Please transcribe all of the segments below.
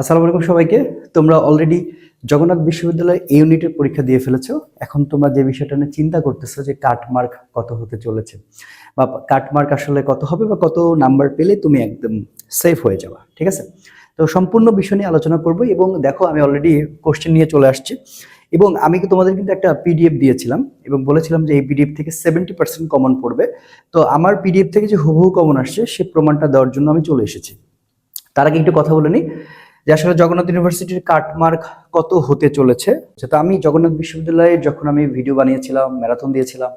আসসালামু আলাইকুম সবাইকে। তোমরা অলরেডি জগন্নাথ বিশ্ববিদ্যালয় এই ইউনিটের পরীক্ষা দিয়ে ফেলেছো। এখন তোমরা যে বিষয়টা নিয়ে চিন্তা করতেছো যে কাট মার্ক কত হতে চলেছে বা কাট মার্ক আসলে কত হবে বা কত নাম্বার পেলে তুমি একদম সেফ হয়ে যাবা, ঠিক আছে? তো সম্পূর্ণ বিষয় নিয়ে আলোচনা করব এবং দেখো আমি অলরেডি কোশ্চেন নিয়ে চলে আসছি। এবং আমি তোমাদের কিন্তু একটা পিডিএফ দিয়েছিলাম এবং বলেছিলাম যে এই পিডিএফ থেকে সেভেন্টি পার্সেন্ট কমন পড়বে। তো আমার পিডিএফ থেকে যে হুবহু কমন আসছে, সে প্রমাণটা দেওয়ার জন্য আমি চলে এসেছি। তার আগে একটু কথা বলে নিই। যে আসলে জগন্নাথ ইউনিভার্সিটির কাটমার্ক কত হতে চলেছে? তো আমি জগন্নাথ বিশ্ববিদ্যালয়ে যখন আমি ভিডিও বানিয়েছিলাম ম্যারাথন দিয়েছিলাম,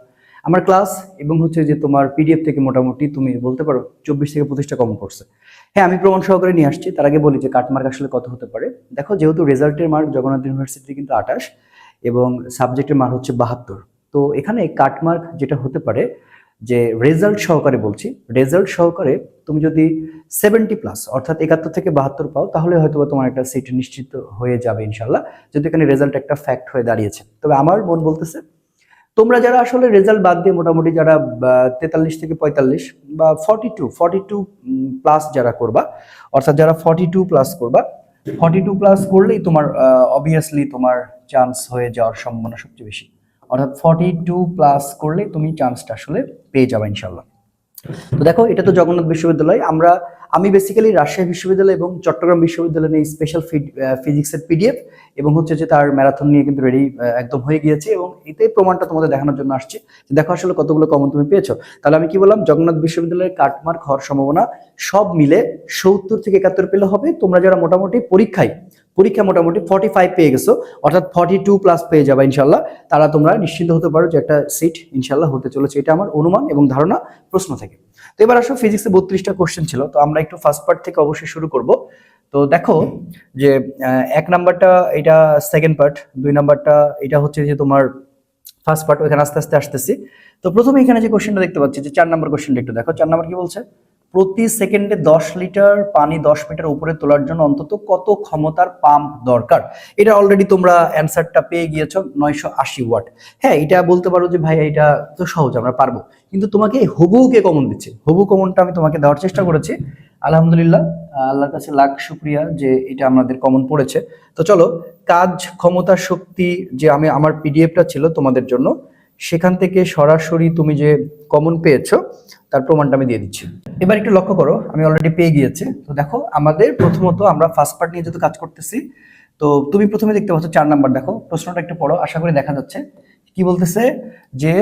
আমার ক্লাস এবং হচ্ছে যে তোমার পিডিএফ থেকে মোটামুটি তুমি বলতে পারো চব্বিশ থেকে পঁচিশটা কম করছে হ্যাঁ আমি প্রমাণ সহকারে নিয়ে আসছি, তার আগে বলি যে কাটমার্ক আসলে কত হতে পারে। দেখো, যেহেতু রেজাল্টের মার্ক জগন্নাথ ইউনিভার্সিটি কিন্তু আঠাশ এবং সাবজেক্টের মার্ক হচ্ছে বাহাত্তর, তো এখানে কাটমার্ক যেটা হতে পারে যে রেজাল্ট সহকারে বলছি রেজাল্ট সহকারে তুমি যদি সেভেন্টি প্লাস অর্থাৎ একাত্তর থেকে বাহাত্তর পাও, তাহলে হয়তো তোমার একটা সিট নিশ্চিত হয়ে যাবে ইনশাল্লাহ, যদি এখানে রেজাল্ট একটা ফ্যাক্ট হয়ে দাঁড়িয়েছে। তবে আমার মন বলতেছে, তোমরা যারা আসলে রেজাল্ট বাদ দিয়ে মোটামুটি যারা তেতাল্লিশ থেকে পঁয়তাল্লিশ, বা forty two forty two plus যারা করবা, অর্থাৎ যারা ফর্টি টু প্লাস করবা ফর্টি টু প্লাস করলেই তোমার অবভিয়াসলি তোমার চান্স হয়ে যাওয়ার সম্ভাবনা সবচেয়ে বেশি। অর্থাৎ ফর্টি টু প্লাস করলে তুমি চান্সটা আসলে পেয়ে যাবে ইনশাল্লাহ তো দেখো, এটা তো জগন্নাথ বিশ্ববিদ্যালয়। আমরা, আমি বেসিক্যালি রাজশাহী বিশ্ববিদ্যালয় এবং চট্টগ্রাম বিশ্ববিদ্যালয় নিয়ে স্পেশাল ফিজিক্সের পিডিএফ এবং হচ্ছে যে তার ম্যারাথন নিয়ে কিন্তু রেডি একদম হয়ে গিয়েছে এবং এতে প্রমাণটা তোমাদের দেখানোর জন্য আসছে দেখো আসলে কতগুলো কমন তুমি পেয়েছ। তাহলে আমি কি বললাম, জগন্নাথ বিশ্ববিদ্যালয়ের কাটমার্ক হওয়ার সম্ভাবনা সব মিলে সত্তর থেকে একাত্তর পেলে হবে। তোমরা যারা মোটামুটি পরীক্ষায় পরীক্ষা মোটামুটি ফর্টি ফাইভ পেয়ে গেছো, অর্থাৎ ফর্টি টু প্লাস পেয়ে যাবে ইনশাল্লাহ। তারা তোমরা নিশ্চিন্ত হতে পারো যে একটা সিট ইনশাল্লাহ হতে চলেছে। এটা আমার অনুমান এবং ধারণা প্রশ্ন থেকে। তো এবার আসো ফিজিক্সে বত্রিশটা কোশ্চেন ছিল, তো আমরা একটু ফার্স্ট পার্ট থেকে অবশ্যই শুরু করব। তো দেখো যে এক নাম্বারটা এটা সেকেন্ড পার্ট দুই নাম্বারটা এটা হচ্ছে যে তোমার ফার্স্ট পার্ট ওইখানে আস্তে আস্তে আসতেছি। তো প্রথমে এখানে যে কোশ্চেনটা দেখতে পাচ্ছি, যে চার নাম্বার কোশ্চেনটা একটু দেখো। চার নাম্বার কি বলছে? প্রতি সেকেন্ডে দশ লিটার পানি দশ মিটার উপরে তোলার জন্য অন্তত কত ক্ষমতার পাম্প দরকার? এটা অলরেডি তোমরা অ্যান্সারটা পেয়ে গিয়েছো নয়শো আশি ওয়াট। হ্যাঁ এটা বলতে পারো যে ভাই এটা তো সহজ, আমরা পারব। কিন্তু তোমাকে হবুকে কমন দিচ্ছে? হবু কমনটা আমি তোমাকে দেওয়ার চেষ্টা করেছি। আলহামদুলিল্লাহ, আল্লাহর কাছে লাখ শুক্রিয়া যে এটা আমাদের কমন পড়েছে। তো চলো, কাজ, ক্ষমতা, শক্তি যে আমি, আমার পিডিএফটা ছিল তোমাদের জন্য, সেখান থেকে সরাসরি তুমি যে কমন পেয়েছ, তার প্রমাণটা আমি দিয়ে দিচ্ছি। এবার একটু লক্ষ্য করো, আমি অলরেডি পেয়ে গিয়েছি। তো দেখো, আমাদের প্রথমত আমরা ফার্স্ট পার্ট নিয়ে যেহেতু কাজ করতেছি, তো তুমি প্রথমে দেখতে পাচ্ছ চার নাম্বার, দেখো, প্রশ্নটা একটু পড়ো, আশা করি দেখা যাচ্ছে। কি বলতেছে? যে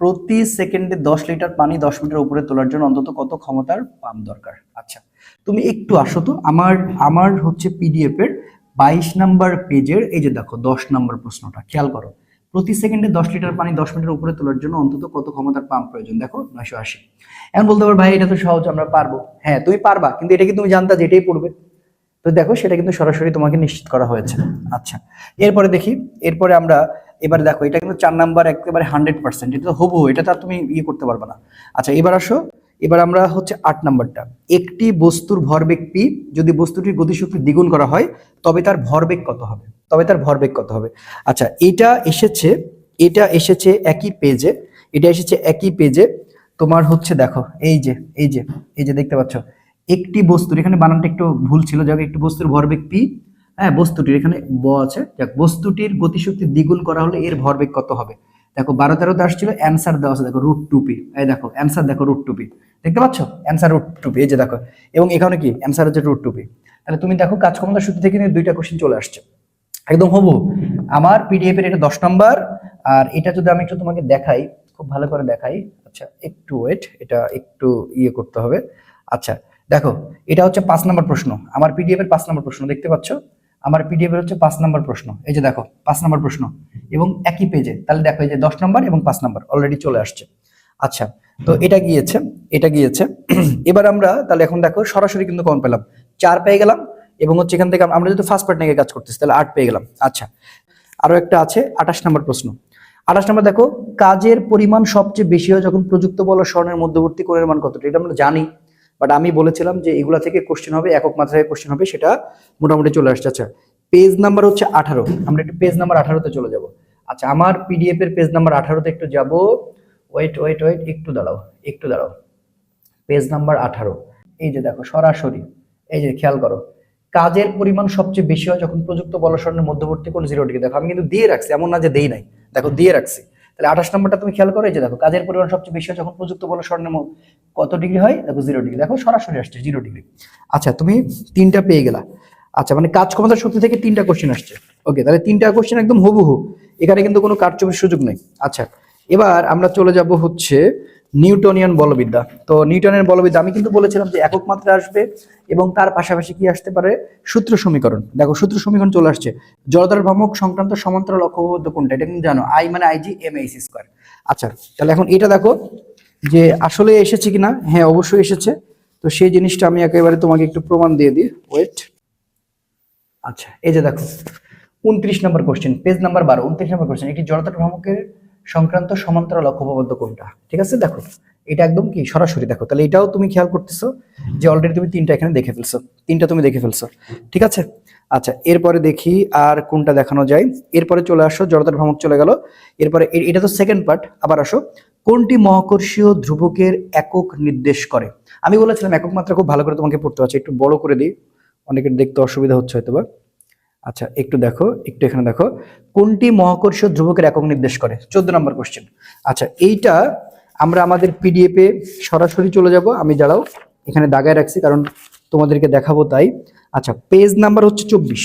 প্রতি সেকেন্ডে দশ লিটার পানি দশ মিটার উপরে তোলার জন্য অন্তত কত ক্ষমতার পাম্প দরকার? আচ্ছা তুমি একটু আসো তো, আমার আমার হচ্ছে পিডিএফ এর বাইশ নাম্বার পেজের এই যে দেখো, দশ নাম্বার প্রশ্নটা, খেয়াল করো। প্রতি সেকেন্ডে দশ লিটার পানি দশ মিটার উপরে তোলার জন্য অন্তত কত ক্ষমতার পাম্প প্রয়োজন? দেখো, নয়শো আশি। এখন বলতে পারো, ভাই, এটা তো সহজ, আমরা পারব। হ্যাঁ তুমি পারবা, কিন্তু এটা কি তুমি জানতা যে এটাই পড়বে? তো দেখো, সেটা কিন্তু সরাসরি তোমাকে নিশ্চিত করা হয়েছে। আচ্ছা এরপরে দেখি, এরপরে আমরা এবার দেখো, এটা কিন্তু চার নাম্বার একেবারে হান্ড্রেড পার্সেন্ট এটা তো হবু এটা তো তুমি ইয়ে করতে পারবে না। আচ্ছা এবার আসো এবার আমরা হচ্ছে আট নাম্বারটা। একটি বস্তুর ভরবেগ পি যদি বস্তুটির গতিশক্তি দ্বিগুণ করা হয়, তবে তার ভরবেগ কত হবে? তবে তার ভরবেগ কত হবে? আচ্ছা এটা এসেছে এটা এসেছে একই পেজে এটা এসেছে একই পেজে তোমার হচ্ছে দেখো, এই যে এই যে এই যে দেখতে পাচ্ছ। একটি বস্তুর, এখানে বানানটা একটু ভুল ছিল, যাক, একটি বস্তুর ভরবেগ পি হ্যাঁ বস্তুটির এখানে ব আছে। যাক, বস্তুটির গতিশক্তি দ্বিগুণ করা হলে এর ভরবেগ কত হবে? দেখো বারো তেরোতে আসছিল অ্যান্সার দেওয়া আছে, দেখো রুট টু পি এই দেখো অ্যান্সার দেখো রুট টু পি দেখতে পাচ্ছ? অ্যান্সার রুট টু পি এই যে দেখো। এবং এখানে কি? অ্যান্সার হচ্ছে রুট টু পি তাহলে তুমি দেখো কাজ ক্ষমতা সূত্র থেকে কিন্তু দুইটা কোশ্চেন চলে আসছে। একদম হবু। আমার পিডিএফ এর এটা দশ নম্বর, আর এটা যদি আমি একটু তোমাকে দেখাই, খুব ভালো করে দেখাই। আচ্ছা একটু ওয়েট এটা একটু ইয়ে করতে হবে। আচ্ছা দেখো, এটা হচ্ছে পাঁচ নম্বর প্রশ্ন। আমার পিডিএফ এর পাঁচ নম্বর প্রশ্ন, দেখতে পাচ্ছ? আমার পিডিএফ এর হচ্ছে পাঁচ নম্বর প্রশ্ন। এই যে দেখো, পাঁচ নম্বর প্রশ্ন। এবং একই পেজে তাহলে দেখো এই যে দশ নম্বর এবং পাঁচ নম্বর অলরেডি চলে আসছে। আচ্ছা তো এটা গিয়েছে এটা গিয়েছে। এবার আমরা, তাহলে এখন দেখো সরাসরি কিন্তু কমন পেলাম। চার পেয়ে গেলাম এবং হচ্ছে এখান থেকে আমরা যদি ফার্স্ট পার্ট নিয়ে কাজ করতেছি, তাহলে আট পেয়ে গেলাম। আচ্ছা আরও একটা আছে, আঠাশ নম্বর প্রশ্ন। আঠাশ নম্বর দেখো, কাজের পরিমাণ সবচেয়ে বেশি হয় যখন প্রযুক্ত বল স্বর্ণের মধ্যবর্তী কোণের মান কতটা, এটা আমরা জানি। বাট আমি বলেছিলাম যে এগুলা থেকে কোশ্চেন হবে, একক মাত্রায় কোশ্চেন হবে, সেটা মোটামুটি চলে আসছে। আচ্ছা পেজ নাম্বার হচ্ছে আঠারো। আমরা একটু পেজ নাম্বার আঠারোতে চলে যাব। আচ্ছা আমার পিডিএফ এর পেজ নাম্বার আঠারোতে একটু যাব। ওয়েট ওয়েট ওয়েট একটু দাঁড়াও একটু দাঁড়াও। পেজ নাম্বার আঠারো। এই যে দেখো, সরাসরি, এই যে খেয়াল করো। কাজের পরিমাণ সবচেয়ে বেশি হয় যখন প্রযুক্ত বলসরণের মধ্যবর্তী কোণ জিরো ডিগ্রি দেখো, আমি কিন্তু দিয়ে রাখছি, এমন না যে দেই নাই। দেখো, দিয়ে রাখছি। তাহলে আঠাশ নম্বরটা তুমি খেয়াল করো, এই যে দেখো, কাজের পরিমাণ সবচেয়ে বেশি হয় যখন প্রযুক্ত বলো, স্বর্ণের কত ডিগ্রি হয়? দেখো জিরো ডিগ্রি দেখো সরাসরি আসছে জিরো ডিগ্রি আচ্ছা তুমি তিনটা পেয়ে গেলা। আচ্ছা মানে কাজ ক্ষমতার শক্তি থেকে তিনটা কোশ্চেন আসছে। ওকে তাহলে তিনটা কোশ্চেন একদম হুবহু। এখানে কিন্তু কোনো কারচুপির সুযোগ নেই। আচ্ছা এবার আমরা চলে যাব হচ্ছে নিউটনিয়ান বলবিদ্যা। তো নিউটনিয়ান বলবিদ্যা, আমি কিন্তু বলেছিলাম যে একক মাত্রা আসবে এবং তার পাশাপাশি কি আসতে পারে? সূত্র সমীকরণ। দেখো, সূত্র সমীকরণ চলে আসছে। জড়তার ভ্রামক সংক্রান্ত সমান্তরাল অক্ষবদ্ধ কোনটা? এটা কিন্তু জানো আই মানে আইজি এম এইচ স্কোয়ার আচ্ছা তাহলে এখন এটা দেখো যে আসলে এসেছে কিনা? হ্যাঁ অবশ্যই এসেছে। তো সেই জিনিসটা আমি একেবারে তোমাকে একটু প্রমাণ দিয়ে দিই। ওয়েট আচ্ছা এই যে দেখো, উনত্রিশ নম্বর কোশ্চেন পেজ নাম্বার বারো, উনত্রিশ নম্বর কোশ্চেন একটি জড়তার ভ্রামকের সংক্রান্ত সমান্তরাল অক্ষবদ্ধ কোনটা ঠিক আছে? দেখো, এটা একদম কি? সরাসরি দেখো। তাহলে এটাও তুমি খেয়াল করতেছো যে অলরেডি তুমি তিনটা এখানে দেখে ফেলছো। তিনটা তুমি দেখে ফেলছো। ঠিক আছে? আচ্ছা এরপরে দেখি আর কোনটা দেখানো যায়। এরপরে চলে আসো, জড়তার ভ্রামক চলে গেল। এরপরে এটা তো সেকেন্ড পার্ট আবার আসো। কোনটি মহাকর্ষীয় ধ্রুবকের একক নির্দেশ করে। আমি বলেছিলাম একক মাত্রা খুব ভালো করে তোমাকে পড়তে হচ্ছে একটু বড় করে দিই। অনেকের দেখতে অসুবিধা হচ্ছে হয়তো বা আচ্ছা একটু দেখো, একটু এখানে দেখো। কোনটি মহাকর্ষ ধ্রুবকের একক নির্দেশ করে? চোদ্দ নম্বর কোশ্চেন আচ্ছা এইটা আমরা আমাদের পিডিএফ সরাসরি চলে যাব। আমি যারাও এখানে দাগায় রাখছি, কারণ তোমাদেরকে দেখাবো তাই। আচ্ছা পেজ নাম্বার হচ্ছে চব্বিশ।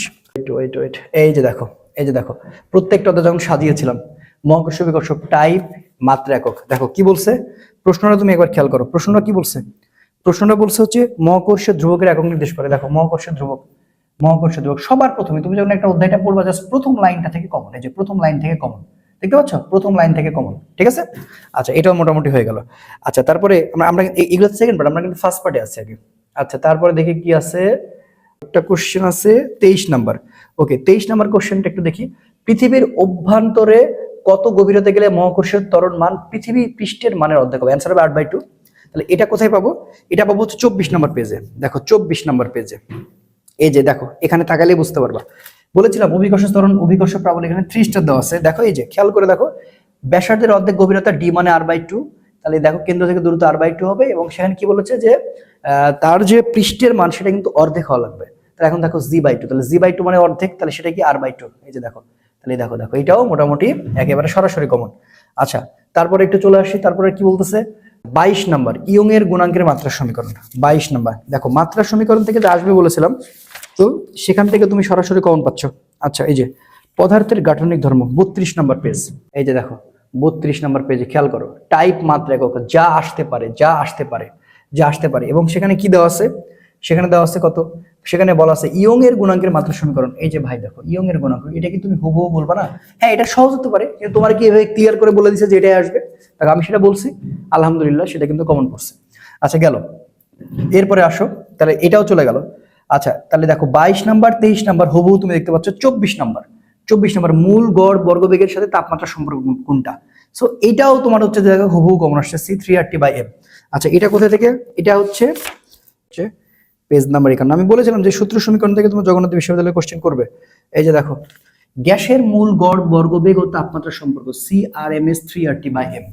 ওয়েট ওয়েট এই যে দেখো, এই যে দেখো, প্রত্যেকটা যখন সাজিয়েছিলাম। মহাকর্ষ বিকর্ষ টাইপ মাত্রা একক। দেখো, কি বলছে? প্রশ্নটা তুমি একবার খেয়াল করো। প্রশ্নটা কি বলছে? প্রশ্নটা বলছে হচ্ছে মহাকর্ষীয় ধ্রুবকের একক নির্দেশ করে। দেখো মহাকর্ষীয় ধ্রুবক। মহাকর্ষ ধ্রুবক সবার প্রথমে, তুমি যখন একটা অধ্যায়টা পড়বা জাস্ট প্রথম লাইনটা থেকে কমন এই যে প্রথম লাইন থেকে কমন দেখতে পাচ্ছ? প্রথম লাইন থেকে কমন ঠিক আছে? আচ্ছা এটাও মোটামুটি হয়ে গেল। আচ্ছা তারপরে আমরা আমরা এগুলো সেকেন্ড পার্ট আমরা কিন্তু ফার্স্ট পার্টে আছি আগে। আচ্ছা তারপরে দেখি কি আছে? একটা কোশ্চেন আছে, তেইশ নাম্বার। ওকে তেইশ নাম্বার কোশ্চেনটা একটু দেখি। পৃথিবীর অভ্যন্তরে কত গভীরতা গেলে মহাকর্ষের ত্বরণ মান পৃথিবী পৃষ্ঠের মানের অর্ধেক হবে? অ্যান্সার হবে আট বাই টু তাহলে এটা কোথায় পাবো? এটা পাবো হচ্ছে চব্বিশ নম্বর পেজে দেখো, চব্বিশ নম্বর পেজে এই যে দেখো, এখানে তাকালেই বুঝতে পারবা। বলেছিলাম, অভিকর্ষ ত্বরণ, অভিকর্ষ প্রাবল, এখানে স্টার দেওয়া আছে। দেখো, এই যে, খেয়াল করে দেখো, ব্যাসার্ধের অর্ধেক গভীরতা ডি মানে আর বাই টু তাহলে দেখো, কেন্দ্র থেকে দূরত্ব আর বাই টু হবে এবং সেখানে কি বলেছে যে তার যে পৃষ্ঠের মান, সেটা কিন্তু অর্ধেক হওয়া লাগবে। তাহলে এখন দেখো জি বাই টু তাহলে জি বাই টু মানে অর্ধেক, তাহলে সেটা কি আর বাই টু এই যে দেখো, তাহলে দেখো দেখো, এটাও মোটামুটি একেবারে সরাসরি কমন আচ্ছা তারপরে একটু চলে আসি, তারপরে কি বলতেছে? বাইশ নাম্বার ইয়ং এর গুণাঙ্কের মাত্রা সমীকরণ বাইশ নাম্বার, দেখো মাত্রা সমীকরণ থেকে যে আসবে বলেছিলাম তো সেখান থেকে তুমি সরাসরি কমন পাচ্ছ। আচ্ছা এই যে, পদার্থের গাঠনিক ধর্ম, বত্রিশ নাম্বার পেজ এই যে দেখো, বত্রিশ নাম্বার পেজে খেয়াল করো টাইপ মাত্রা একক যা আসতে পারে, যা আসতে পারে, যা আসতে পারে। এবং সেখানে কি দেওয়া আছে? সেখানে দেওয়া আছে কত? সেখানে বলা আছে, ইয়ং এর গুণাঙ্কের মাত্রা সমীকরণ। এই যে ভাই দেখো, ইয়ং এর গুণাঙ্ক, এটা কি তুমি হুবহু বলবা না? হ্যাঁ এটা সহজ হতে পারে, কিন্তু তোমার কি এভাবে ক্লিয়ার করে বলে দিছে যে এটাই আসবে? দেখো, আমি সেটা বলছি, আলহামদুলিল্লাহ, সেটা কিন্তু কমন পড়ছে আচ্ছা গেল। এরপরে আসো, তাহলে এটাও চলে গেল। আচ্ছা তাহলে দেখো বাইশ নাম্বার, তেইশ নাম্বার, হুবহু তুমি দেখতে পাচ্ছ চব্বিশ নাম্বার। চব্বিশ নাম্বার মূল গড় বর্গবেগের সাথে তাপমাত্রা সম্পর্ক কোনটা? সো এটাও তোমার হচ্ছে দেখো হুবহু কমন আসছে C three R T by M আচ্ছা এটা কোথা থেকে? এটা হচ্ছে পেজ নাম্বার এখানে। আমি বলেছিলাম যে সূত্র সমীকরণ থেকে তোমার জগন্নাথ বিশ্ববিদ্যালয়ে কোশ্চেন করবে। এই যে দেখো, গ্যাসের মূল গড় বর্গবেগ ও তাপমাত্রা সম্পর্ক C R M S three R T by M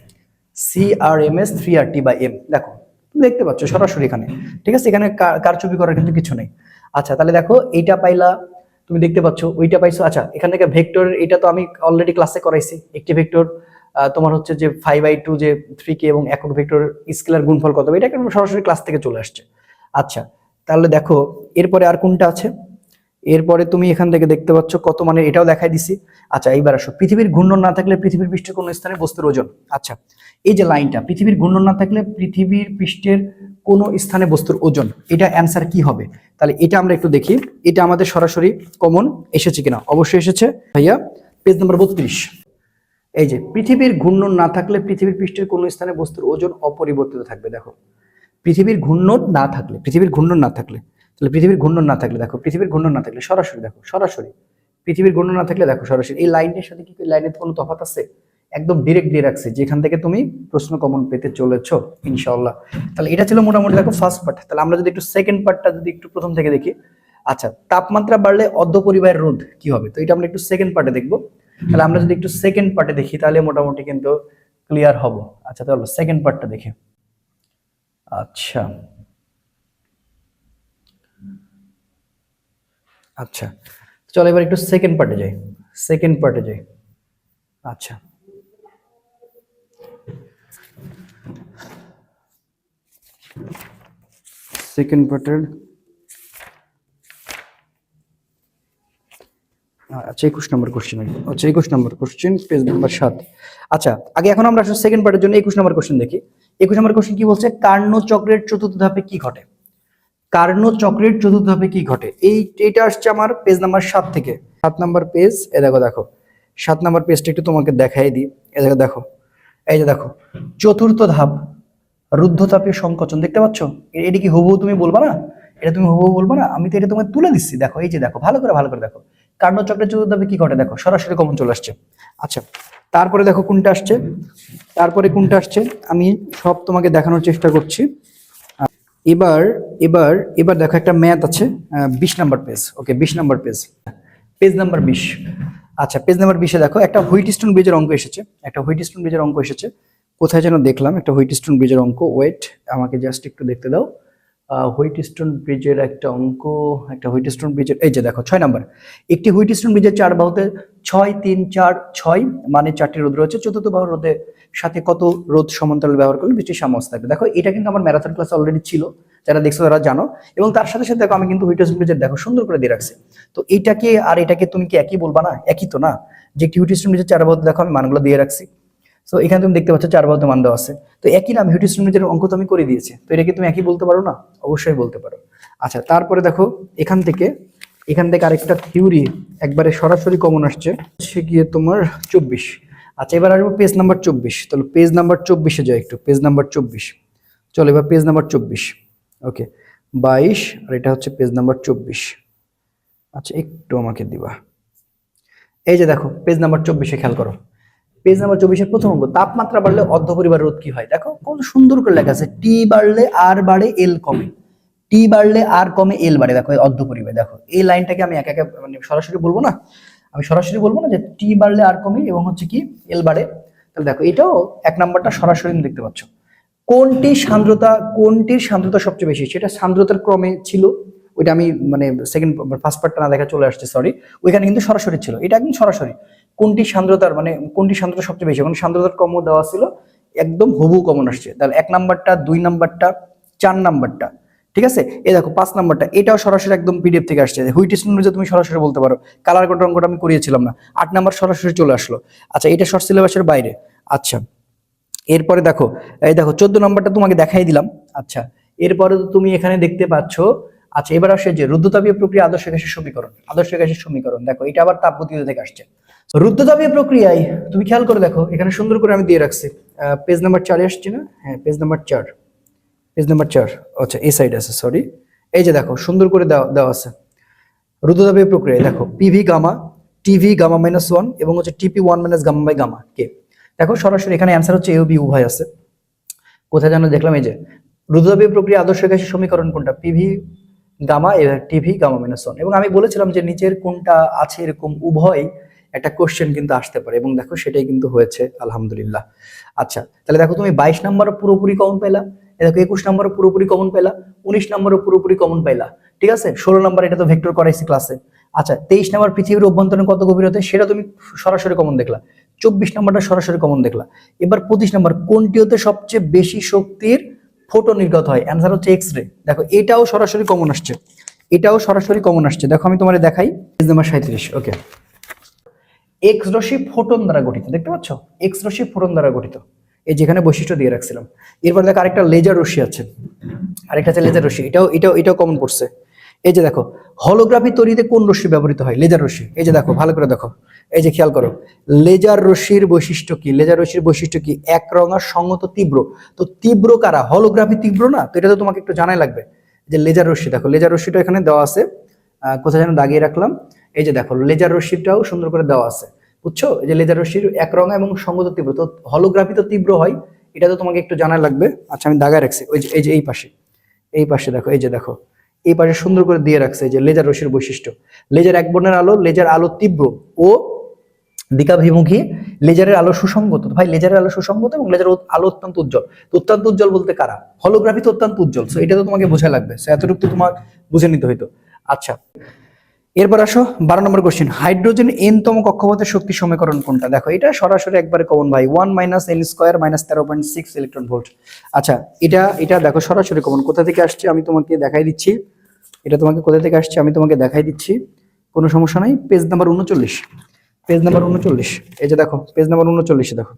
C R M S three R T by M দেখো দেখতে পাচ্ছ সরাসরি এখানে। ঠিক আছে? এখানে কার- কারচুপি করার কিন্তু কিছু নেই। আচ্ছা তাহলে দেখো, এইটা পাইলা, তুমি দেখতে পাচ্ছ, ওইটা পাইছো আচ্ছা এখান থেকে ভেক্টর, এটা তো আমি অলরেডি ক্লাসে করাইছি। একটি ভেক্টর তোমার হচ্ছে যে ফাইভ বাই টু যে থ্রি কে এবং একক ভেক্টর স্কেলার গুণফল কত, এটা সরাসরি ক্লাস থেকে চলে আসছে। আচ্ছা তাহলে দেখো, এরপরে আর কোনটা আছে? এরপরে তুমি এখান থেকে দেখতে পাচ্ছ কত মানে এটাও দেখাই দিছি। আচ্ছা এইবার আসো। পৃথিবীর ঘূর্ণন না থাকলে পৃথিবীর পৃষ্ঠের কোন স্থানে বস্তুর ওজন। আচ্ছা এই যে লাইনটা, পৃথিবীর ঘূর্ণন না থাকলে পৃথিবীর পৃষ্ঠের কোন স্থানে বস্তুর ওজন, এটা অ্যান্সার কি হবে? তাহলে এটা আমরা একটু দেখি। এটা আমাদের সরাসরি কমন এসেছে কিনা? অবশ্যই এসেছে। ভাইয়া, পেজ নাম্বার বত্রিশ। এই যে, পৃথিবীর ঘূর্ণন না থাকলে পৃথিবীর পৃষ্ঠের কোন স্থানে বস্তুর ওজন অপরিবর্তিত থাকবে। দেখো, পৃথিবীর ঘূর্ণন না থাকলে, পৃথিবীর ঘূর্ণন না থাকলে তাহলে পৃথিবীর ঘূর্ণন না থাকলে দেখো, পৃথিবীর ঘূর্ণন না থাকলে সরাসরি দেখো, সরাসরি। পৃথিবীর ঘূর্ণন না থাকলে দেখো, সরাসরি। এই লাইনের সাথে কি লাইনের কোনো তফাৎ আছে? একদম ডিরেক্ট দিয়ে রাখছে, যেখান থেকে তুমি প্রশ্ন কমন পেতে চলেছো, ইনশাআল্লাহ। তাহলে এটা ছিল মোটামুটি দেখো ফার্স্ট পার্ট তাহলে আমরা যদি একটু সেকেন্ড পার্টটা যদি একটু প্রথম থেকে দেখি। আচ্ছা তাপমাত্রা বাড়লে অর্ধ পরিবাহের রোধ কি হবে? তো এটা আমরা একটু সেকেন্ড পার্টে দেখব। তাহলে আমরা যদি একটু সেকেন্ড পার্টে দেখি, তাহলে মোটামুটি কিন্তু ক্লিয়ার হব। আচ্ছা তাহলে সেকেন্ড পার্টটা দেখি। আচ্ছা। আচ্ছা চলো এবার একটু সেকেন্ড পার্টে যাই সেকেন্ড পার্টে যাই। আচ্ছা। সেকেন্ড পার্টের আচ্ছা একুশ নম্বর কোশ্চেন আচ্ছা একুশ নম্বর কোশ্চেন পেজ নাম্বার সাত। আচ্ছা আগে এখন আমরা আসলে সেকেন্ড পার্টের জন্য একুশ নম্বর কোশ্চেন দেখি। একুশ নম্বর কোশ্চেন কি বলছে? কার্ণ চক্রের চতুর্থ ধাপে কি ঘটে? কার্ণ চক্রের চতুর্থ ধাপে কি ঘটে? এই এটা আসছে আমার পেজ নাম্বার সাত থেকে। সাত নাম্বার পেজ এ দেখো দেখো। সাত নাম্বার পেজটা একটু তোমাকে দেখাই দিই। এ দেখো দেখো। এই যে দেখো, চতুর্থ ধাপ রুদ্ধতাপীয় সংকোচন, দেখতে পাচ্ছ? এটা কি হুবহু তুমি বলবা না? এটা তুমি হুবহু বলবা না? আমি তো এটা তোমায় তুলে দিচ্ছি। দেখো, এই যে দেখো, ভালো করে ভালো করে দেখো। কার্ণচক্রের চতুর্থ ধাপে কি ঘটে? দেখো, সরাসরি কমন চলে আসছে। আচ্ছা তারপরে দেখো কোনটা আসছে? তারপরে কোনটা আসছে? আমি সব তোমাকে দেখানোর চেষ্টা করছি। এবার এবার এবার দেখো একটা ম্যাথ আছে বিশ নাম্বার পেজ ওকে বিশ নাম্বার পেজ পেজ নাম্বার বিশ আচ্ছা পেজ নাম্বার বিশে দেখো একটা হুইট স্টোন ব্রিজের অঙ্ক এসেছে, একটা হুইট স্টোন ব্রিজের অঙ্ক এসেছে, কোথায় যেন দেখলাম একটা হুইট স্টোন ব্রিজের অঙ্ক ওয়েট আমাকে জাস্ট একটু দেখতে দাও হুইট স্টোন ব্রিজের একটা অঙ্ক, একটা হুইট স্টোন ব্রিজের এই যে দেখো, ছয় নাম্বার একটি হুইট স্টোন ব্রিজের চার বাহুতে ছয় তিন চার ছয় মানে চারটি রোদ রয়েছে। চতুর্থ বাহু রোদের সাথে কত রোদ সমান্তরাল ব্যবহার করলে বৃষ্টির সামর্থ্য থাকবে। দেখো, এটা কিন্তু আমার ম্যারাথন ক্লাস অলরেডি ছিল, যারা দেখছ তারা জানো। এবং তার সাথে সাথে দেখো, আমি কিন্তু হুইট স্টোন ব্রিজের দেখো, সুন্দর করে দিয়ে রাখছি। তো এটাকে আর এটাকে তুমি কি একই বলবা না? একই তো না? যে একটি হুইট স্টোন ব্রিজের চার বাহুতে দেখো, আমি মানগুলো দিয়ে রাখছি। তো এখানে তুমি দেখতে পাচ্ছ চার বাহুতে মান দেওয়া আছে। তো একই নাম হিউটি স্টুডেন্টের অঙ্ক তো আমি করে দিয়েছি। তো এটাকে তুমি একই বলতে পারো না? অবশ্যই বলতে পারো। আচ্ছা তারপরে দেখো, এখান থেকে এখান থেকে আরেকটা থিওরি একবারে সরাসরি কমন আসছে, সে গিয়ে তোমার চব্বিশ। আচ্ছা এবার আসব পেজ নাম্বার চব্বিশ। তাহলে পেজ নাম্বার চব্বিশে যাই একটু পেজ নাম্বার চব্বিশ। চলো এবার পেজ নাম্বার চব্বিশ। ওকে বাইশ, আর এটা হচ্ছে পেজ নাম্বার চব্বিশ। আচ্ছা একটু আমাকে দিবা। এই যে দেখো পেজ নাম্বার চব্বিশে খেয়াল করো। পেজ নাম্বার চব্বিশের প্রথম অঙ্গ, তাপমাত্রা বাড়লে অর্ধ পরিবার রোধ কি হয়? দেখো, কত সুন্দর করে লেখা আছে টি বাড়লে আর বাড়ে এল কমে। টি বাড়লে আর কমে এল বাড়ে। দেখো অর্ধ পরিবার দেখো, এই লাইনটাকে আমি একা একা মানে সরাসরি বলব না? আমি সরাসরি বলব না যে টি বাড়লে আর কমে এবং হচ্ছে কি এল বাড়ে। তাহলে দেখো, এটাও এক নাম্বারটা সরাসরি দেখতে পাচ্ছ। কোনটি সান্দ্রতা, কোনটির সান্দ্রতা সবচেয়ে বেশি? সেটা সান্দ্রতার ক্রমে ছিল। ওইটা আমি মানে সেকেন্ড ফার্স্ট পার্টটা না দেখা চলে আসছে সরি ওইখানে কিন্তু সরাসরি ছিল। এটা একদম সরাসরি। কোনটি সান্দ্রতার মানে কোনটি সান্দ্রতা সবচেয়ে বেশি? এখন সান্দ্রতার ক্রম দেওয়া ছিল। একদম হবু কমন আসছে। তাহলে এক নাম্বারটা, দুই নাম্বারটা, চার নাম্বারটা। ঠিক আছে? এই দেখো, পাঁচ নাম্বারটা, এটাও সরাসরি একদম পিডিএফ থেকে আসছে। হুইট স্টোন যে তুমি সরাসরি বলতে পারো কালার কোড অঙ্কটা আমি করিয়েছিলাম না। আট নাম্বার সরাসরি চলে আসলো। আচ্ছা এটা শর্ট সিলেবাসের বাইরে। আচ্ছা এরপরে দেখো, এই দেখো, চোদ্দ নম্বরটা তোমাকে দেখাই দিলাম। আচ্ছা এরপরে তো তুমি এখানে দেখতে পাচ্ছ আচ্ছা এবার আসে যে রুদ্ধতাপীয় প্রক্রিয়া আদর্শ গ্যাসের সমীকরণ। আদর্শ গ্যাসের সমীকরণ, দেখো, এটা আবার তাপগতীয় থেকে আসছে। রুদ্ধতাপীয় প্রক্রিয়ায়, তুমি খেয়াল করে দেখো, এখানে সুন্দর করে আমি দিয়ে রাখছি। পেজ নাম্বার চারে আসছে না? হ্যাঁ পেজ নাম্বার চার। পেজ নাম্বার চার আচ্ছা এই সাইড আছে সরি এই যে দেখো, সুন্দর করে দেওয়া দেওয়া আছে। রুদ্ধতাপীয় প্রক্রিয়ায় দেখো PV gamma TV gamma minus one এবং হচ্ছে TP one minus gamma by gamma কে দেখো, সরাসরি এখানে অ্যান্সার হচ্ছে এও বি উভয় আছে। কোথায় যেন দেখলাম এই যে রুদ্রতাপীয় প্রক্রিয়া আদর্শ গ্যাসের সমীকরণ কোনটা? PV gamma TV gamma minus one এবং আমি বলেছিলাম যে নিচের কোনটা আছে এরকম উভয়, একটা কোশ্চেন কিন্তু আসতে পারে। এবং দেখো, সেটাই কিন্তু হয়েছে, আলহামদুলিল্লাহ। আচ্ছা তাহলে দেখো, তুমি বাইশ নম্বরও পুরোপুরি কম পেলা। দেখো একুশ নম্বরও পুরোপুরি কমন পেলা উনিশ নম্বরও পুরোপুরি কমন পেলা ঠিক আছে? ষোলো নম্বর এটা তো ভেক্টর করাইছি ক্লাসে আচ্ছা তেইশ নম্বর পৃথিবীর অভ্যন্তরীণ কত গভীরতা? সেটা তুমি সরাসরি কমন দেখলা। চব্বিশ নম্বরটা সরাসরি কমন দেখলা। এবার পঁচিশ নম্বর কোনটি হতে সবচেয়ে বেশি শক্তির ফোটো নির্গত হয়? অ্যান্সার হচ্ছে এক্স রে দেখো, এটাও সরাসরি কমন আসছে। এটাও সরাসরি কমন আসছে। দেখো, আমি তোমার দেখাই। নাম্বার সাঁত্রিশ ওকে এক্স রশ্মি ফোটন দ্বারা গঠিত, দেখতে পাচ্ছ? এক্স রশ্মি ফোটন দ্বারা গঠিত। এই যেখানে বৈশিষ্ট্য দিয়ে রাখছিলাম। এরপর দেখো আরেকটা লেজার রশ্মি আছে। আরেকটা আছে লেজার রশ্মি। এটাও এটাও এটাও কমন পড়ছে। এই যে দেখো হলোগ্রাফি তৈরিতে কোন রশ্মি ব্যবহৃত হয়? লেজার রশ্মি। এই যে দেখো, ভালো করে দেখো। এই যে খেয়াল করো লেজার রশ্মির বৈশিষ্ট্য কি? লেজার রশ্মির বৈশিষ্ট্য কি? এক রঙা সঙ্গত তীব্র। তো তীব্র কারা? হলোগ্রাফি তীব্র না? তো এটা তো তোমাকে একটু জানাই লাগবে যে লেজার রশ্মি, দেখো লেজার রশ্মিটা এখানে দেওয়া আছে। কোথায় যেন দাগিয়ে রাখলাম। এই যে দেখো লেজার রশ্মিটাও সুন্দর করে দেওয়া আছে। বুঝছ? এই যে লেজার রশ্মির এক রঙা এবং সঙ্গত তীব্র। তো হলোগ্রাফি তো তীব্র হয়। এটা তো তোমাকে একটু জানা লাগবে। আচ্ছা আমি দাগায় রাখছি। ওই যে, এই যে এই পাশে। এই পাশে দেখো, এই যে দেখো। এই পাশে সুন্দর করে দিয়ে রাখছে যে লেজার রশ্মির বৈশিষ্ট্য। লেজার এক বর্ণের আলো, লেজার আলো তীব্র ও দিকাভিমুখী লেজারের আলো সুসংগত, ভাই, লেজারের আলো সুসংগত এবং লেজার আলো অত্যন্ত উজ্জ্বল। তো অত্যন্ত উজ্জ্বল বলতে কারা? হলোগ্রাফি তো অত্যন্ত উজ্জ্বল সো এটা তো তোমাকে বোঝা লাগবে। সো এতটুকু তোমার বুঝে নিতে হইতো। আচ্ছা এরপর আসো, বারো নম্বর কোশ্চেন হাইড্রোজেন এন তম কক্ষপথের শক্তি সমীকরণ কোনটা? দেখো, এটা সরাসরি একবারে কমন ভাই one minus n square minus তেরো পয়েন্ট সিক্স ইলেকট্রন ভোল্ট আচ্ছা এটা এটা দেখো সরাসরি কমন কোথা থেকে আসছে আমি তোমাকে দেখাই দিচ্ছি। এটা তোমাকে কোথা থেকে আসছে আমি তোমাকে দেখাই দিচ্ছি। কোনো সমস্যা নাই পেজ নাম্বার উনচল্লিশ। পেজ নাম্বার উনচল্লিশ, এই যে দেখো পেজ নাম্বার উনচল্লিশে দেখো।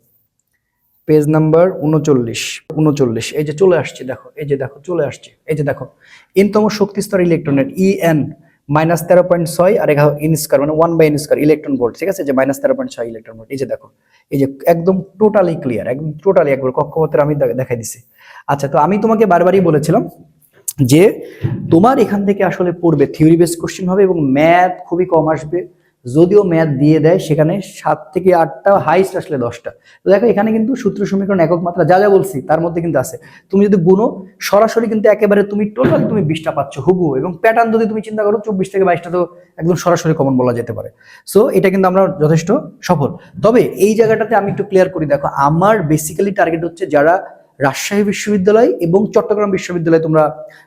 পেজ নাম্বার উনচল্লিশ উনচল্লিশ, এই যে চলে আসছে, দেখো, এই যে দেখো, চলে আসছে, এই যে দেখো। এনতম শক্তি স্তর ইলেকট্রনের ই এন মাইনাস তেরো পয়েন্ট ছয় আর এগারো ইন স্কোয়ার মানে one by n square electron volt ঠিক আছে? যে মাইনাস তেরো পয়েন্ট ছয় ইলেকট্রন ভোল্ট এই যে দেখো, এই যে একদম টোটালি ক্লিয়ার একদম টোটালি একবার কক্ষপথের আমি দেখাই দিছি। আচ্ছা তো আমি তোমাকে বারবারই বলেছিলাম যে তোমার এখান থেকে আসলে পড়বে থিওরি বেস কোশ্চেন হবে এবং ম্যাথ খুবই কম আসবে। যদিও ম্যাথ দিয়ে দেয়, সেখানে সাত থেকে আটটা হাইস্ট আসলে দশটা। তো দেখো, এখানে কিন্তু সূত্র সমীকরণ একক মাত্রা, যা যা বলছি, তার মধ্যে কিন্তু আছে। তুমি যদি গুণো সরাসরি কিন্তু একেবারে তুমি টোটাল তুমি বিশটা পাচ্ছ হুবু এবং প্যাটার্ন যদি তুমি চিন্তা করো, চব্বিশ থেকে বাইশটা তো একদম সরাসরি কমন বলা যেতে পারে। সো এটা কিন্তু আমরা যথেষ্ট সফল। তবে এই জায়গাটাতে আমি একটু ক্লিয়ার করি, দেখো, আমার বেসিক্যালি টার্গেট হচ্ছে যারা রাজশাহী বিশ্ববিদ্যালয় এবং চট্টগ্রাম বিশ্ববিদ্যালয়ে তোমরা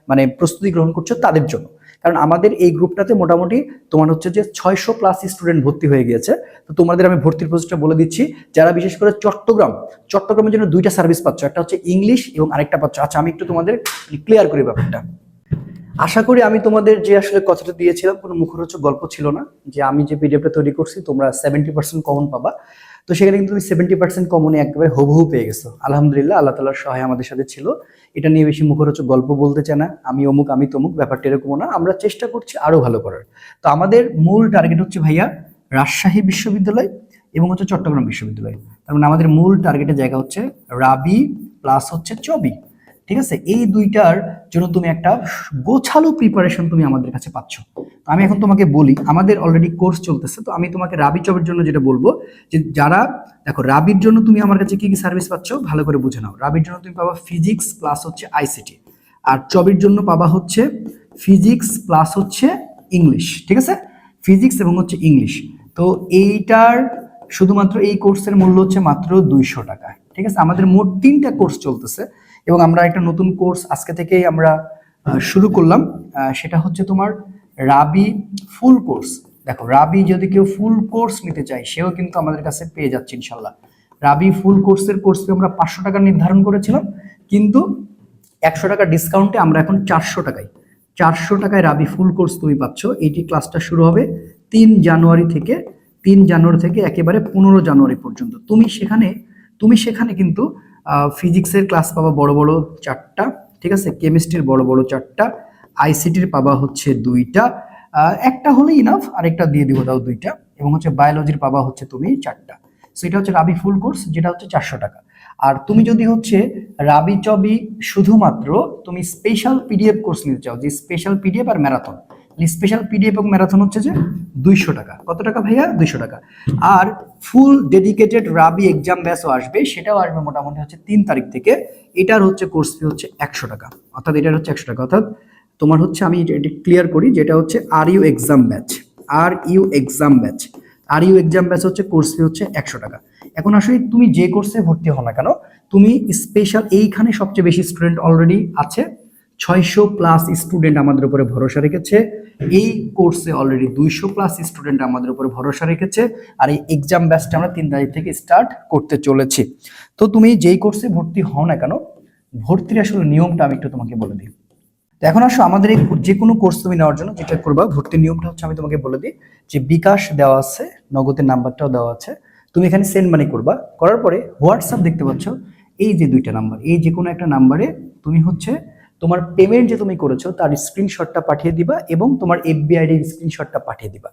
মানে প্রস্তুতি গ্রহণ করছ তাদের জন্য। কারণ আমাদের এই গ্রুপটাতে মোটামুটি তোমার হচ্ছে যে ছয়শো প্লাস স্টুডেন্ট ভর্তি হয়ে গিয়েছে। তো তোমাদের আমি ভর্তির প্রসেসটা বলে দিচ্ছি। যারা বিশেষ করে চট্টগ্রাম, চট্টগ্রামের জন্য দুইটা সার্ভিস পাচ্ছ, একটা হচ্ছে ইংলিশ এবং আরেকটা পাচ্ছ। আচ্ছা আমি একটু তোমাদের ক্লিয়ার করি ব্যাপারটা। আশা করি আমি তোমাদের যে আসলে কথাটা দিয়েছিলাম, কোনো মুখরোচক গল্প ছিল না, যে আমি যে পিডিএফটা তৈরি করছি, তোমরা সেভেন্টি পার্সেন্ট কমন পাবা। তো সেখানে কিন্তু তুমি সেভেন্টি পার্সেন্ট কমনে একেবারে হুবহু পেয়ে গেছো। আলহামদুলিল্লাহ, আল্লাহ তালার সহায় আমাদের সাথে ছিল। এটা নিয়ে বেশি মুখরোচক গল্প বলতে চায় না। আমি অমুক, আমি তমুক, ব্যাপারটা এরকমও না। আমরা চেষ্টা করছি আরও ভালো করার। তো আমাদের মূল টার্গেট হচ্ছে ভাইয়া রাজশাহী বিশ্ববিদ্যালয় এবং হচ্ছে চট্টগ্রাম বিশ্ববিদ্যালয়। তার মানে আমাদের মূল টার্গেটের জায়গা হচ্ছে রাবি প্লাস হচ্ছে চবি। ঠিক আছে? এই দুইটার জন্য তুমি একটা গোছালো প্রিপারেশন তুমি আমাদের কাছে পাচ্ছ। তো আমি এখন তোমাকে বলি, আমাদের অলরেডি কোর্স চলতেছে, তো আমি তোমাকে রাবি চবের জন্য যেটা বলব, যে যারা, দেখো, রাবির জন্য তুমি আমার কাছে কি কি সার্ভিস পাচ্ছ, ভালো করে বুঝে নাও। রাবির জন্য তুমি পাবা ফিজিক্স প্লাস হচ্ছে আইসিটি আর চবির জন্য পাবা হচ্ছে ফিজিক্স প্লাস হচ্ছে ইংলিশ ঠিক আছে? ফিজিক্স এবং হচ্ছে ইংলিশ তো এইটার শুধুমাত্র এই কোর্সের মূল্য হচ্ছে মাত্র দুইশো টাকা, ঠিক আছে? আমাদের মোট তিনটা কোর্স চলতেছে এবং আমরা একটা নতুন কোর্স আজকে থেকেই আমরা শুরু করলাম। সেটা হচ্ছে তোমার রাবি ফুল কোর্স। দেখো, রাবি যদি কেউ ফুল কোর্স নিতে চায়, সেও কিন্তু আমাদের কাছে পেয়ে যাচ্ছে ইনশাল্লাহ। রাবি ফুল কোর্সের কোর্স আমরা পাঁচশো টাকা নির্ধারণ করেছিলাম, কিন্তু একশো টাকা ডিসকাউন্টে আমরা এখন চারশো টাকায়। চারশো টাকায় রাবি ফুল কোর্স তুমি পাচ্ছ। এইটি ক্লাসটা শুরু হবে তিন জানুয়ারি থেকে, তিন জানুয়ারি থেকে একেবারে পনেরো জানুয়ারি পর্যন্ত। তুমি সেখানে তুমি সেখানে কিন্তু ফিজিক্সের ক্লাস পাবা বড় বড় চারটা, ঠিক আছে? কেমিস্ট্রির বড় বড় চারটা আইসিটির পাবা হচ্ছে দুইটা একটা হলে ইনাফ আরেকটা দিয়ে দিব দাও দুইটা, এবং হচ্ছে বায়োলজির পাবা হচ্ছে তুমি চারটা। সেটা হচ্ছে রাবি ফুল কোর্স যেটা হচ্ছে চারশো টাকা। আর তুমি যদি হচ্ছে রাবি চবি শুধুমাত্র তুমি স্পেশাল পিডিএফ কোর্স নিতে চাও, যে স্পেশাল পিডিএফ আর ম্যারাথন স্পেশাল পিডিএফ এবং ম্যারাথন হচ্ছে যে দুইশো টাকা। কত টাকা ভাইয়া? দুইশো টাকা। আর ফুল ডেডিকেটেড রাবি এক্সাম ব্যাচও আসবে, সেটাও আসবে মোটামুটি হচ্ছে তিন তারিখ থেকে। এটার হচ্ছে কোর্স ফি হচ্ছে একশো টাকা। অর্থাৎ এটার হচ্ছে একশো টাকা। অর্থাৎ তোমার হচ্ছে আমি এটি ক্লিয়ার করি, যেটা হচ্ছে R U exam batch R U exam batch R U exam batch হচ্ছে কোর্স ফি হচ্ছে একশো টাকা। এখন আসলে তুমি যে কোর্সে ভর্তি হও না কেন, তুমি স্পেশাল এইখানে সবচেয়ে বেশি স্টুডেন্ট অলরেডি আছে। ছয়শো প্লাস স্টুডেন্ট আমাদের উপরে ভরসা রেখেছে। এই কোর্সে অলরেডি দুইশো প্লাস স্টুডেন্ট আমাদের উপরে ভরসা রেখেছে আর এই এক্সাম ব্যাচটা আমরা তিন তারিখ থেকে স্টার্ট করতে চলেছি। তো তুমি যেই কোর্সে ভর্তি হও না কেন, ভর্তির আসলে নিয়মটা আমি একটু তোমাকে বলে দিই। এখন আসো, আমাদের এই যে কোনো কোর্স তুমি নেওয়ার জন্য যেটা করবা, ভর্তির নিয়মটা হচ্ছে আমি তোমাকে বলে দিই যে বিকাশ দেওয়া আছে, নগদের নাম্বারটাও দেওয়া আছে, তুমি এখানে সেন্ড মানি করবা, করার পরে হোয়াটসঅ্যাপ দেখতে পাচ্ছ, এই যে দুইটা নাম্বার এই যে কোনো একটা নাম্বারে তুমি হচ্ছে তোমার পেমেন্ট যে তুমি করেছ, তার স্ক্রিনশটটা পাঠিয়ে দিবা এবং তোমার এফবিআইডির স্ক্রিনশটটা পাঠিয়ে দিবা।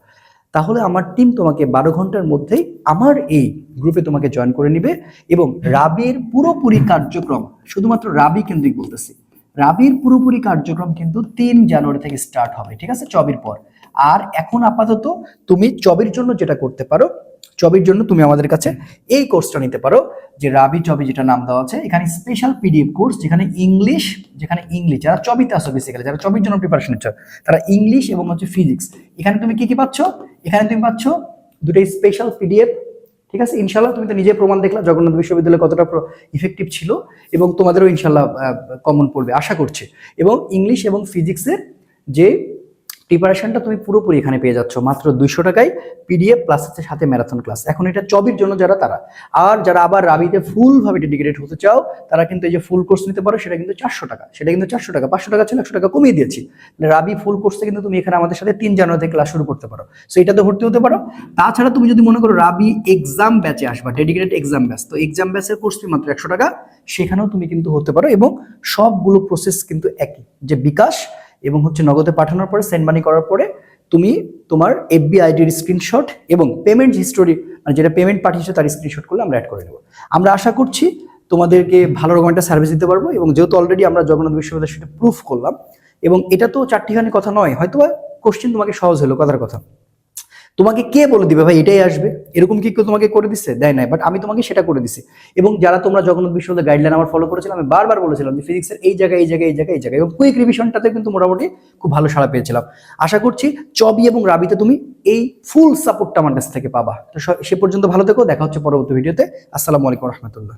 তাহলে আমার টিম তোমাকে বারো ঘণ্টার মধ্যেই আমার এই গ্রুপে তোমাকে জয়েন করে নিবে এবং রাবির পুরোপুরি কার্যক্রম, শুধুমাত্র রাবি কেন্দ্রিক বলতেছি, রাবির পুরোপুরি কার্যক্রম কিন্তু তিন জানুয়ারি থেকে স্টার্ট হবে, ঠিক আছে? চবির পর। আর এখন আপাতত তুমি চবির জন্য যেটা করতে পারো চবির জন্য তুমি আমাদের কাছে এই কোর্সটা নিতে পারো, যে রাবি চবি যেটা নাম দেওয়া আছে, এখানে স্পেশাল পিডিএফ কোর্স যেখানে ইংলিশ যেখানে ইংলিশ যারা চবিতে আসো বেসিক্যালি যারা চবির জন্য প্রিপারেশন নিচ্ছ, তারা ইংলিশ এবং হচ্ছে ফিজিক্স এখানে তুমি কি কি পাচ্ছ? এখানে তুমি পাচ্ছ দুটো স্পেশাল পিডিএফ ঠিক আছে? ইনশাল্লাহ তুমি তো নিজে প্রমাণ দেখলা, জগন্নাথ বিশ্ববিদ্যালয় কতটা ইফেক্টিভ ছিল এবং তোমাদেরও ইনশাল্লাহ কমন পড়বে, আশা করছে। এবং ইংলিশ এবং ফিজিক্সের যে প্রিপারেশনটা তুমি পুরোপুরি এখানে পেয়ে যাচ্ছ। মাত্র দুইশো টাকায় পিডিএফ প্লাস হচ্ছে সাথে ম্যারাথন ক্লাস এখন এটা চবির জন্য যারা, তারা। আর যারা আবার রাবিতে ফুলভাবে ডেডিকেটেড হতে চাও, তারা কিন্তু এই যে ফুল কোর্স নিতে পারো, সেটা কিন্তু চারশো টাকা। সেটা কিন্তু চারশো টাকা, পাঁচশো টাকা ছিল, একশো টাকা কমিয়ে দিয়েছি। রাবি ফুল কোর্সে কিন্তু তুমি এখানে আমাদের সাথে তিন জানুয়ারি থেকে ক্লাস শুরু করতে পারো। সো এটাতে ভর্তি হতে পারো। তাছাড়া তুমি যদি মনে করো রাবি এক্সাম ব্যাচে আসবা ডেডিকেটেড এক্সাম ব্যাচ তো এক্সাম ব্যাচের কোর্স ফি মাত্র একশো টাকা। সেখানেও তুমি কিন্তু হতে পারো এবং সবগুলো প্রসেস কিন্তু একই। যে বিকাশ এবং হচ্ছে নগদে পাঠানোর পরে সেন্ড মানি করার পরে তুমি তোমার এফবি আইডির স্ক্রিনশট এবং পেমেন্ট হিস্টোরি মানে যেটা পেমেন্ট পাঠিয়েছো তার স্ক্রিনশট করলে আমরা অ্যাড করে নেব। আমরা আশা করছি তোমাদেরকে ভালো রকম একটা সার্ভিস দিতে পারব এবং যেহেতু অলরেডি আমরা জগন্নাথ বিশ্ববিদ্যালয় সেটা প্রুফ করলাম এবং এটা তো চারটিখানি কথা নয় হয়তো কোশ্চেন তোমাকে সহজ হলো কথার কথা। তোমাকে কে বলে দিবে? ভাই, এটাই আসবে। এরকম কি কেউ তোমাকে করে দিচ্ছে দেয় নাই বাট আমি তোমাকে সেটা করে দিছি। এবং যারা তোমরা জগন্নাথ বিশ্ববিদ্যালয় গাইডলাইন আমার ফলো করেছিলাম আমি বারবার বলেছিলাম যে ফিজিক্সের এই জায়গায় এই জায়গায় এই জায়গায় এই জায়গায়। এবং কুইক রিভিশনটাতে কিন্তু মোটামুটি খুব ভালো সাড়া পেয়েছিলাম। আশা করছি চবি এবং রাবিতে তুমি এই ফুল সাপোর্টটা আমার কাছ থেকে পাবা। তো সে পর্যন্ত ভালো থেকো। দেখা হচ্ছে পরবর্তী ভিডিওতে আসসালামু আলাইকুম রহমতুল্লাহ।